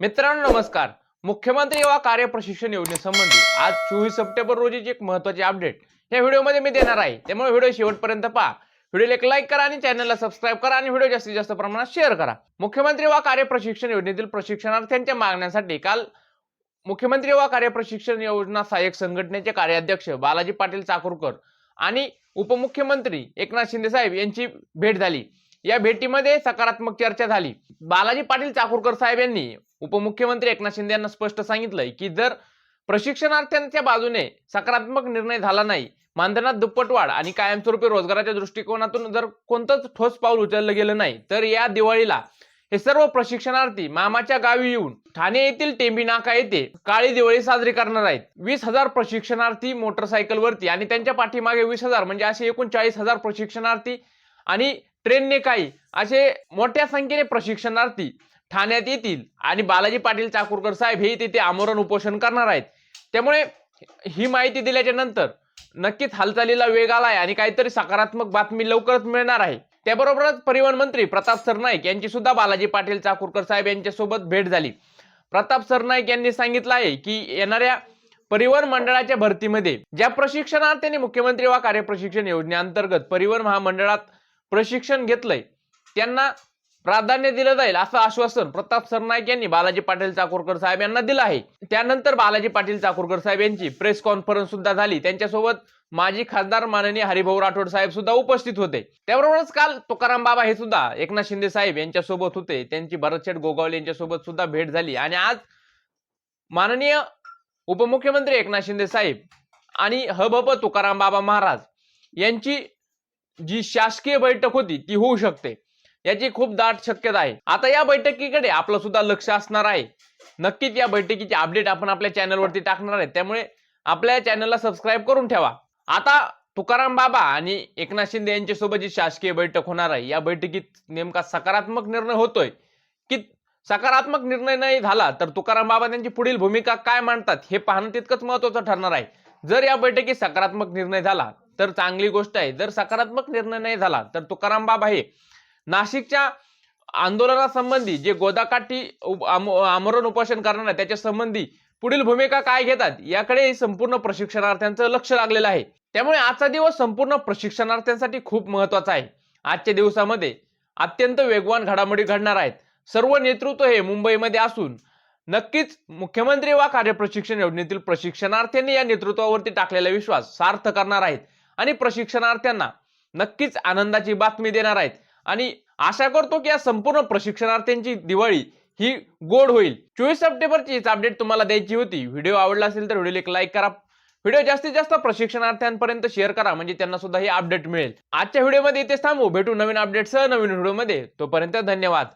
मित्रांनो नमस्कार. मुख्यमंत्री युवा कार्य प्रशिक्षण योजनेसंबंधी आज चोवीस सप्टेंबर रोजीची एक महत्वाची अपडेट या व्हिडिओमध्ये मी देणार आहे. त्यामुळे व्हिडिओ शेवटपर्यंत पहा. व्हिडिओला एक लाईक करा आणि चॅनलला सबस्क्राईब करा आणि व्हिडिओ जास्तीत जास्त प्रमाणात शेअर करा. मुख्यमंत्री युवा कार्य प्रशिक्षण योजनेतील प्रशिक्षणार्थ्यांच्या मागण्यांसाठी काल मुख्यमंत्री युवा कार्य प्रशिक्षण योजना सहाय्यक संघटनेचे कार्याध्यक्ष बालाजी पाटील चाकूरकर आणि उपमुख्यमंत्री एकनाथ शिंदे साहेब यांची भेट झाली. या भेटीमध्ये सकारात्मक चर्चा झाली. बालाजी पाटील चाकूरकर साहेब यांनी उपमुख्यमंत्री एकनाथ शिंदे यांना स्पष्ट सांगितलंय की जर प्रशिक्षणार्थ्यांच्या बाजूने सकारात्मक निर्णय झाला नाही मानधनात दुप्पट वाढ आणि कायमस्वरूपी रोजगाराच्या दृष्टिकोनातून जर कोणतंच ठोस पाऊल उचललं गेलं नाही तर या दिवाळीला हे सर्व प्रशिक्षणार्थी मामाच्या गावी येऊन ठाणे येथील टेंबी नाका येथे काळी दिवाळी साजरी करणार आहेत. वीस हजार प्रशिक्षणार्थी मोटरसायकलवरती आणि त्यांच्या पाठीमागे वीस हजार म्हणजे असे एकूण चाळीस हजार प्रशिक्षणार्थी आणि ट्रेनने काही असे मोठ्या संख्येने प्रशिक्षणार्थी ठाण्यात येतील. आणि बालाजी पाटील चाकूरकर साहेब हे तिथे आमरण उपोषण करणार आहेत. त्यामुळे ही माहिती दिल्याच्या नंतर नक्कीच हालचालीला वेग आलाय आणि काहीतरी सकारात्मक बातमी लवकरच मिळणार आहे. त्याबरोबरच परिवहन मंत्री प्रताप सरनाईक यांची सुद्धा बालाजी पाटील चाकूरकर साहेब यांच्यासोबत भेट झाली. प्रताप सरनाईक यांनी सांगितलं आहे की येणाऱ्या परिवहन मंडळाच्या भरतीमध्ये ज्या प्रशिक्षणार्थ्यांनी मुख्यमंत्री वा कार्यप्रशिक्षण योजनेअंतर्गत परिवहन महामंडळात प्रशिक्षण घेतलंय. त्यांना प्राधान्य दिलं जाईल असं आश्वासन प्रताप सरनाईक यांनी बालाजी पाटील चाकूरकर साहेब यांना दिलं आहे. त्यानंतर बालाजी पाटील चाकूरकर साहेब यांची प्रेस कॉन्फरन्स सुद्धा झाली. त्यांच्यासोबत माजी खासदार माननीय हरिभाऊ राठोड साहेब सुद्धा उपस्थित होते. त्याबरोबरच काल तुकाराम बाबा हे सुद्धा एकनाथ शिंदे साहेब यांच्यासोबत होते. त्यांची भरतशेठ गोगावले यांच्यासोबत सुद्धा भेट झाली. आणि आज माननीय उपमुख्यमंत्री एकनाथ शिंदे साहेब आणि हबप तुकाराम बाबा महाराज यांची जी शासकीय बैठक होती ती होऊ शकते. याची खूप दाट शक्यता आहे. आता या बैठकीकडे आपलं सुद्धा लक्ष असणार आहे. नक्कीच या बैठकीची अपडेट आपण आपल्या चॅनलवरती टाकणार आहे. त्यामुळे आपल्या चॅनलला सबस्क्राईब करून ठेवा. आता तुकाराम बाबा आणि एकनाथ शिंदे यांच्यासोबत जी शासकीय बैठक होणार आहे या बैठकीत नेमका सकारात्मक निर्णय होतोय की सकारात्मक निर्णय नाही झाला तर तुकाराम बाबा त्यांची पुढील भूमिका काय मांडतात हे पाहणं तितकंच महत्वाचं ठरणार आहे. जर या बैठकीत सकारात्मक निर्णय झाला तर चांगली गोष्ट आहे. जर सकारात्मक निर्णय नाही झाला तर तुकाराम बाबा हे नाशिकच्या आंदोलनासंबंधी जे गोदाकाठी आम- आमरण उपोषण करणार आहे त्याच्या संबंधी पुढील भूमिका काय घेतात याकडे संपूर्ण प्रशिक्षणार्थ्यांचं लक्ष लागलेलं आहे. त्यामुळे आजचा दिवस संपूर्ण प्रशिक्षणार्थ्यांसाठी खूप महत्त्वाचा आहे. आजच्या दिवसामध्ये अत्यंत वेगवान घडामोडी घडणार आहेत. सर्व नेतृत्व हे मुंबईमध्ये असून नक्कीच मुख्यमंत्री वा कार्यप्रशिक्षण योजनेतील प्रशिक्षणार्थ्यांनी या नेतृत्वावरती टाकलेला विश्वास सार्थ करणार आहेत. आणि प्रशिक्षणार्थ्यांना नक्कीच आनंदाची बातमी देणार आहेत. आणि आशा करतो की या संपूर्ण प्रशिक्षणार्थ्यांची दिवाळी ही गोड होईल. चोवीस सप्टेंबरची अपडेट तुम्हाला द्यायची होती. व्हिडिओ आवडला असेल तर व्हिडिओला एक लाईक करा. व्हिडिओ जास्तीत जास्त प्रशिक्षणार्थ्यांपर्यंत शेअर करा. म्हणजे त्यांना सुद्धा ही अपडेट मिळेल. आजच्या व्हिडिओमध्ये इथेच थांबू. भेटू नवीन अपडेटसह नवीन व्हिडिओमध्ये. तोपर्यंत धन्यवाद.